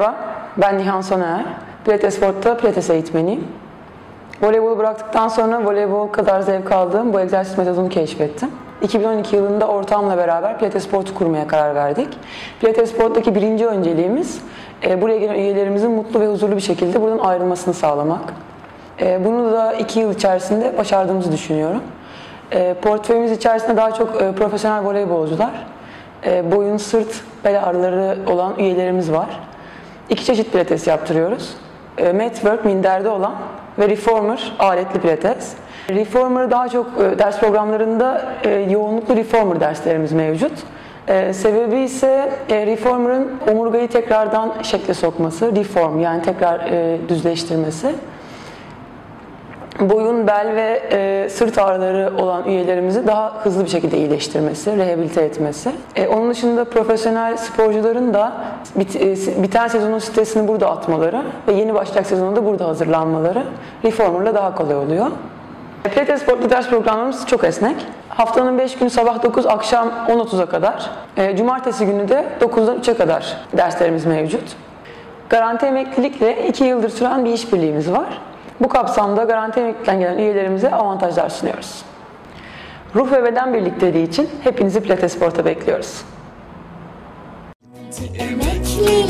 merhaba, ben Nihan Soner. Pilates Sport'ta Pilates eğitmeniyim. Voleybolu bıraktıktan sonra voleybol kadar zevk aldığım bu egzersiz metodunu keşfettim. 2012 yılında ortağımla beraber Pilates Sport'u kurmaya karar verdik. Pilates Sport'taki birinci önceliğimiz e, buraya gelen üyelerimizin mutlu ve huzurlu bir şekilde buradan ayrılmasını sağlamak. E, bunu da iki yıl içerisinde başardığımızı düşünüyorum. E, portföyümüz içerisinde daha çok e, profesyonel voleybolcular, e, boyun, sırt, bel ağrıları olan üyelerimiz var. İki çeşit pilates yaptırıyoruz. E, Matwork minderde olan ve Reformer aletli pilates. Reformer daha çok e, ders programlarında e, yoğunluklu Reformer derslerimiz mevcut. E, sebebi ise e, Reformer'ın omurgayı tekrardan şekle sokması, reform yani tekrar e, düzleştirmesi boyun, bel ve e, sırt ağrıları olan üyelerimizi daha hızlı bir şekilde iyileştirmesi, rehabilite etmesi. E, onun dışında profesyonel sporcuların da bit, e, biten sezonun stresini burada atmaları ve yeni başlayacak sezonda da burada hazırlanmaları reformerla daha kolay oluyor. Pilates Sport'ta ders programlarımız çok esnek. Haftanın 5 günü sabah 9, akşam 10.30'a kadar. E, cumartesi günü de 9'dan 3'e kadar derslerimiz mevcut. Garanti emeklilikle 2 yıldır süren bir işbirliğimiz var. Bu kapsamda garanti emeklilikten gelen üyelerimize avantajlar sunuyoruz. Ruh ve beden birlikteliği için hepinizi Pilates Sport'a bekliyoruz. Emeklilik